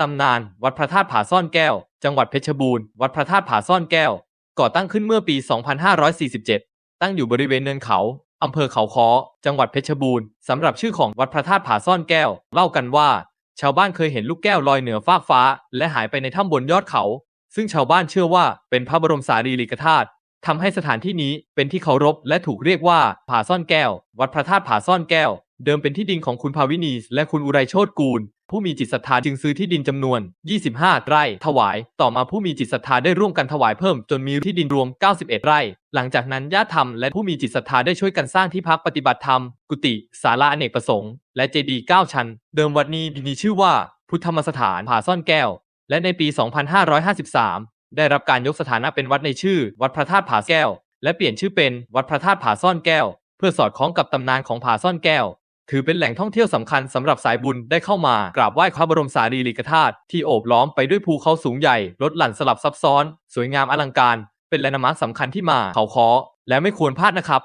ตำนาน วัดพระธาตุผาซ่อนแก้ว จังหวัดเพชรบูรณ์ วัดพระธาตุผาซ่อนแก้ว ก่อตั้งขึ้นเมื่อปี 2547 ตั้งอยู่บริเวณเนินเขา อำเภอเขาค้อ จังหวัดเพชรบูรณ์ สำหรับชื่อของวัดพระธาตุผาซ่อนแก้ว เล่ากันว่า ชาวบ้านเคยเห็นลูกแก้วลอยเหนือฟากฟ้า และหายไปในถ้ำบนยอดเขา ซึ่งชาวบ้านเชื่อว่าเป็นพระบรมสารีริกธาตุทำให้สถานที่นี้เป็นที่เคารพและถูกเรียกว่าผาซ่อนแก้ว วัดพระธาตุผาซ่อนแก้ว เดิมเป็นที่ดินของคุณภาวินีและคุณอุไรโชตกูล ผู้มีจิตศรัทธาจึงซื้อที่ดินจำนวน 25 ไร่ ถวาย ต่อมาผู้มีจิตศรัทธาได้ร่วมกันถวายเพิ่ม จนมีที่ดินรวม 91 ไร่ หลังจากนั้นญาติธรรมและผู้มีจิตศรัทธาได้ช่วยกันสร้างที่พักปฏิบัติธรรม กุฏิศาลาอเนกประสงค์ และเจดีย์9ชั้น เดิมวัดนี้มีชื่อว่า พุทธมสถานผาซ่อนแก้ว และในปี 2553 ได้รับการยกสถานะเป็นวัดในชื่อ วัดพระธาตุผาแก้ว และเปลี่ยนชื่อเป็นวัดพระธาตุผาซ่อนแก้ว เพื่อสอดคล้องกับตำนานของผาซ่อนแก้ว ถือเป็นแหล่งท่องเที่ยวสำคัญสำหรับสายบุญได้เข้ามากราบไหว้พระบรมสารีริกธาตุที่โอบล้อมไปด้วยภูเขาสูงใหญ่ลดหลั่นสลับซับซ้อน สวยงามอลังการ เป็นแลนด์มาร์คสำคัญที่มาเขาคอและไม่ควรพลาดนะครับ